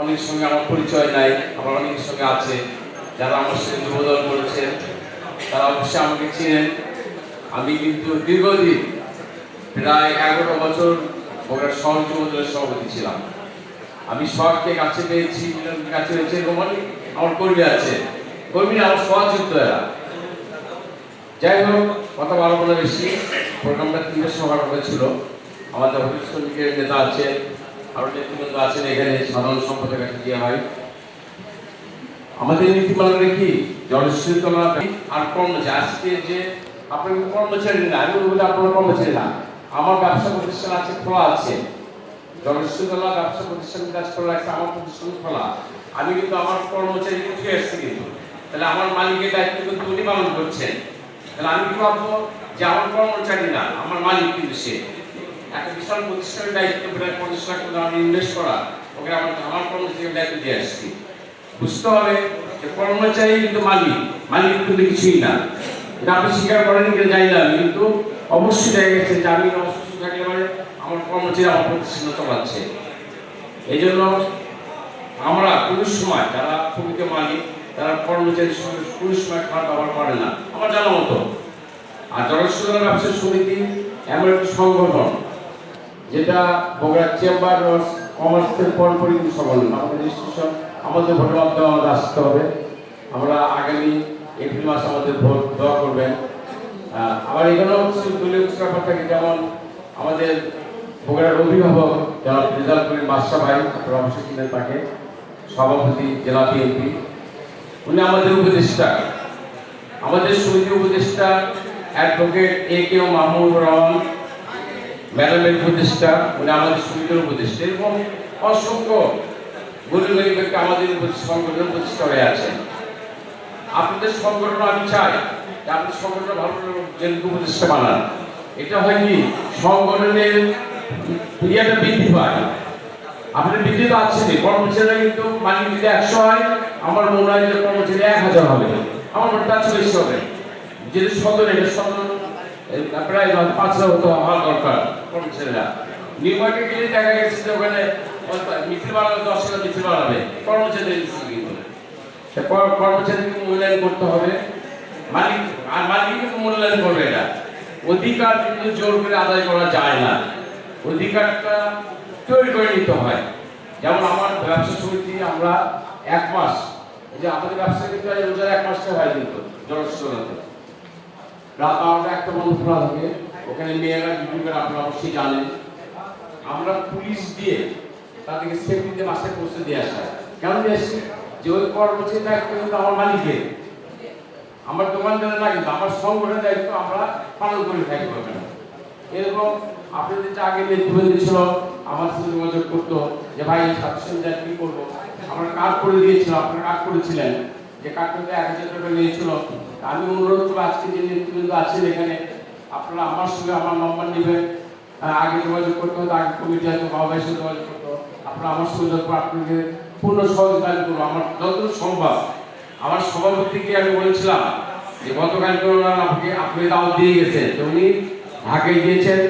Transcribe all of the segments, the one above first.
অনেকের সঙ্গে আমার পরিচয় নাই আমার অনেকের সঙ্গে আছে যারা আমার সঙ্গে যোগদান করেছেন তারা অবশ্যই আমাকে চিনেন। আমি কিন্তু দীর্ঘদিন, প্রায় এগারো বছর বগুড়ার শহর যুবদলের সভাপতি ছিলাম। আমি শহরকে কাছে পেয়েছি কাছে পেয়েছি এরকম অনেক আমার কর্মী আছে। কর্মীরা আমার সহযুক্ত এরা। যাই হোক, কথা বাড়াবো না বেশি। প্রোগ্রামটা তিনটের সময় হয়েছিল। আমাদের শ্রমিকের নেতা আছে। আরও নেতৃবৃন্দ আছেন, এখানে সাধারণ সম্পাদক আমাদের কি আর আজকে যে আপনার কর্মচারী না আমি আপনার কর্মচারী না। আমার ব্যবসা প্রতিষ্ঠান আছে, খোলা আছে। ব্যবসা প্রতিষ্ঠান কাজ খোলা আছে আমার প্রতিষ্ঠান খোলা। আমি কিন্তু আমার কর্মচারী উঠে এসেছি কিন্তু? তাহলে আমার মালিকের দায়িত্ব কিন্তু উনি পালন করছেন। তাহলে আমি কি ভাববো যে আমার কর্মচারী না, আমার মালিক কিন্তু সে। একটা বিশাল প্রতিষ্ঠানের দায়িত্ব পঞ্চাশ লাখ টাকা আমি ইনভেস্ট করা, ওকে আমার আমার কর্মচারীর দায়িত্ব দিয়ে আসছি। বুঝতে হবে যে কর্মচারী কিন্তু মালিক মালিক কিন্তু কিছুই না। এটা আপনি স্বীকার করেন কি জানি না, কিন্তু অবশ্যই দেখা গেছে যে আমি অসুস্থ থাকলে পরে আমার কর্মচারী আমার প্রতিষ্ঠান চালাচ্ছে এই জন্য আমরা কোনো সময় যারা প্রকৃত মালিক তারা কর্মচারীর সঙ্গে কোনো সময় খারাপ ব্যবহার করে না, আমার জানা মতো। আর জনসাধারণ ব্যবসা সমিতি এমন একটি সংগঠন যেটা বগুড়া চেম্বার অফ কমার্সের পরপরই সম্মেলন আমাদের রেজিস্ট্রেশন। আমাদের ভোটের মাধ্যমে আমাদের আসতে হবে। আমরা আগামী এপ্রিল মাস আমাদের ভোট দেওয়া করবেন। আবার এখানেও কিছু দলীয় কিছু থাকে, যেমন আমাদের বগুড়ার অভিভাবক যারা রেজাল্ট করেন বাদশা ভাই, আপনারা অবশ্যই চিনেন তাকে, সভাপতি, জেলা বিএনপি। উনি আমাদের উপদেষ্টা। আমাদের সমিতি উপদেষ্টা, advocate A K Mahmud Rahman. ম্যাডামের উপদেষ্টা উনি আমাদের সমিতির উপদেষ্টা এবং অসংখ্য গরিব গরিব ব্যক্তি আমাদের সংগঠনের উপদেষ্টা হয়ে আছেন। আপনাদের সংগঠন আমি চাই যে আপনি সংগঠন ভালো জেলকে উপদেষ্টা বানান। এটা হয় কি? সংগঠনের ইয়েটা বৃদ্ধি পায়। আপনার বৃদ্ধি তো আছে কর্মচারীরা কিন্তু মালিক যদি একশো হয়, আমার মনে হয় যে কর্মচারী এক হাজার হবে। আমার মনে হয় বেশি হবে। যেহেতু সদর এটা সদর প্রায় পাঁচ হাজার হতো হওয়া দরকার। কর্মচারীরা নিউ মার্কেট গেলে দেখা গেছে যে ওখানে মিছিল বাড়াবে দশ হাজার মিছিল বাড়াবে। কর্মচারীদের মিছিল কর্মচারীকে মূল্যায়ন করতে হবে। মালিক আর মালিক কিন্তু মূল্যায়ন করবে এটা অধিকার কিন্তু জোর করে আদায় করা যায় না। অধিকারটা তৈরি করে নিতে হয়। যেমন আমার ব্যবসা সমিতি, আমরা এক মাস যে আমাদের ব্যবসা কিন্তু রোজার এক মাসটা হয় কিন্তু জনসচেতনতা রাত বারোটা একটা বন্ধ খোলা থাকে। ওখানে মেয়েরা ডিউটি করে আপনারা অবশ্যই জানেন। আমরা পুলিশ দিয়ে তাদেরকে সেফটিতে বাসে পৌঁছে দিয়ে আসা। কেন দিয়ে যে ওই কর্মচারী দায়িত্ব কিন্তু আমার মালিকের আমার দোকানদারের না কিন্তু, আমার সংগঠনের দায়িত্ব আমরা পালন করে থাকি ওখানে এরকম আপনাদের যে আগে নেতৃবৃন্দ ছিল আমার সাথে যোগাযোগ করতো, যে ভাই সাতশো হাজার কি করব? আমরা কাজ করে দিয়েছিল আপনারা কাজ করেছিলেন। যে কাজটাতে এক হাজার টাকা নিয়েছিল। আমি অনুরোধ করব, আজকে যে নেতৃবৃন্দ আছেন এখানে আপনারা আমার সঙ্গে আমার নম্বর নেবেন। আগে যোগাযোগ করতে হতো আগে কমিটি আছে, বাবা সাথে যোগাযোগ করতে। আপনারা আমার সঙ্গে যোগাযোগ আপনাকে পূর্ণ সহযোগিতা করব। আমার যতটুকু সম্ভব, আমার সভাপতিকে আমি বলেছিলাম যে গতকালকে ওনারা আমাকে আপনি দাওয়াত দিয়ে গেছেন, তো উনি ঢাকায় গিয়েছেন।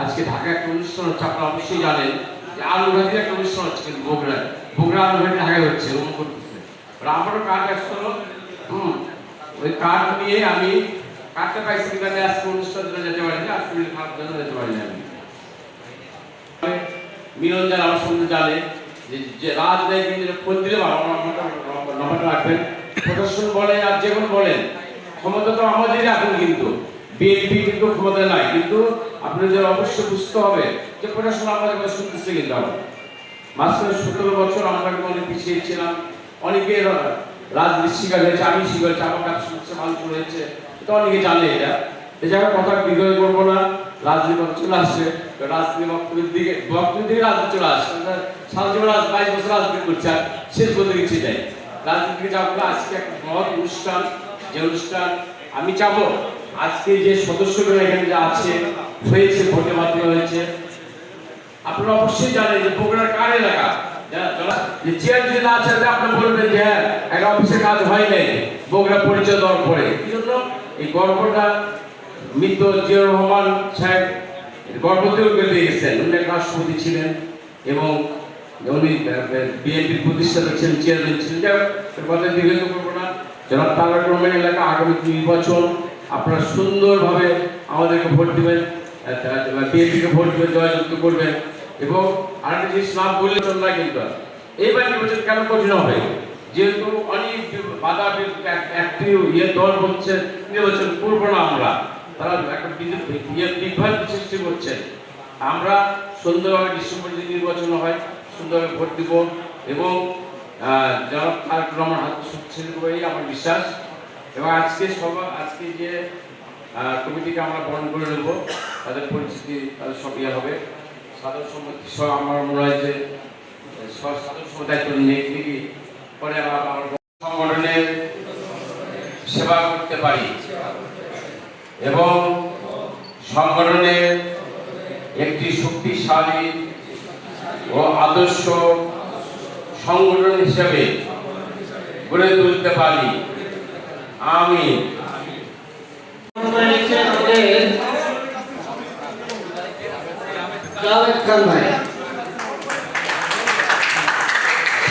আজকে ঢাকায় একটা অনুষ্ঠান হচ্ছে, আপনারা অবশ্যই জানেন যে আলুঘাটির একটা অনুষ্ঠান হচ্ছে কিন্তু বগুড়ায়। বগুড়া আলুঘাটি ঢাকায় হচ্ছে করতেছে। আর আমারও কার্ড আসছিল হুম, ওই কার্ড নিয়ে আমি কার্ডটা পাইছি আমি আজকে অনুষ্ঠানের জন্য যেতে পারিনি আর শরীর খারাপ জন্য যেতে পারিনি আমি। মিলন যারা আমার সঙ্গে জানে, যে রাজ দেয় কিন্তু ফোন দিলে আমার নম্বরটা রাখবেন। প্রশাসন বলে আর যে কোনো বলেন ক্ষমতা তো আমাদেরই এখন কিন্তু। বিএনপি কিন্তু ক্ষমতায় নাই, কিন্তু আপনাদের অবশ্যই বুঝতে হবে যে প্রশাসন আমাদের কথা শুনতেছে কিন্তু আমার মাঝখানে সতেরো বছর আমরা অনেক পিছিয়ে ছিলাম, অনেকে রাজনীতি শিকার হয়েছে, আমি শিকার হয়েছে, আমার ব্যবসা হচ্ছে মানুষ হয়েছে তো অনেকে জানে এটা। এই জায়গায় কথা বিজয় করব না, রাজনীতি চলে আসবে তো রাজনীতি বক্তব্যের দিকে বক্তব্যের দিকে রাজনীতি চলে আসবে সারা জীবন রাজ বাইশ বছর রাজনীতি করছে আর শেষ বলতে কিছু নেই। রাজনীতি থেকে যাব আজকে একটা মহৎ অনুষ্ঠান। যে অনুষ্ঠান আমি চাবো আজকে যে সদস্যগুলো এখানে যা আছে, হয়েছে, ভোটে মাধ্যমে হয়েছে। আপনারা অবশ্যই জানেন যে বগুড়ার কার এলাকা? যে চেয়ার যদি না আছে আপনি বলবেন যে হ্যাঁ একটা অফিসে কাজ হয় নাই। বগুড়া পরিচয় দেওয়ার পরে। এই জন্য এই গল্পটা মৃত জিয়াউর রহমান সাহেব গর্ভতেও বেঁধে গেছেন। উনি এক রাষ্ট্রপতি ছিলেন এবং উনি বিএনপির প্রতিষ্ঠাতা ছিলেন চেয়ারম্যান ছিলেন। যাই হোক, দীর্ঘায়িত করব না জনাব রহমান এলাকা আগামী নির্বাচন। আপনারা সুন্দরভাবে আমাদেরকে ভোট দেবেন বিএনপিকে ভোট দেবেন জয়যুক্ত করবেন। এবং আরেকটা জিনিস নাম বললে না কিন্তু। এইবার নির্বাচন কেন কঠিন হবে? যেহেতু অনেক বাধা একটি ইয়ে দল বলছে নির্বাচন করব না আমরা তারা একটা ইয়ে বিভ্রান্তি সৃষ্টি করছে। আমরা সুন্দরভাবে ডিসেম্বর যে নির্বাচন হয়, সুন্দরভাবে ভোট দিব এবং যারা তারেক রহমান হাত এই আমার বিশ্বাস। এবং আজকে সভা, আজকে যে কমিটিকে আমরা বরণ করে নেব, তাদের পরিস্থিতি তাদের সব ইয়ে হবে। সাধারণ সম্মতি সহ আমার মনে হয় যে সব সাধারণ সভা দায়িত্ব নিয়ে কি পরে আমার সংগঠনের সেবা করতে পারি। এবং সংগঠনের একটি শক্তিশালী ও আদর্শ সংগঠন হিসেবে গড়ে তুলতে পারি। আমি আমাদের ভাই।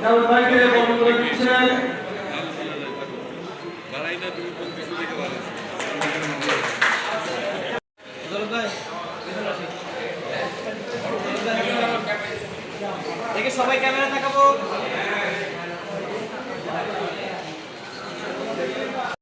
যেমন বাইকে বন্ধ করে সবাই ক্যামেরা তাকাবো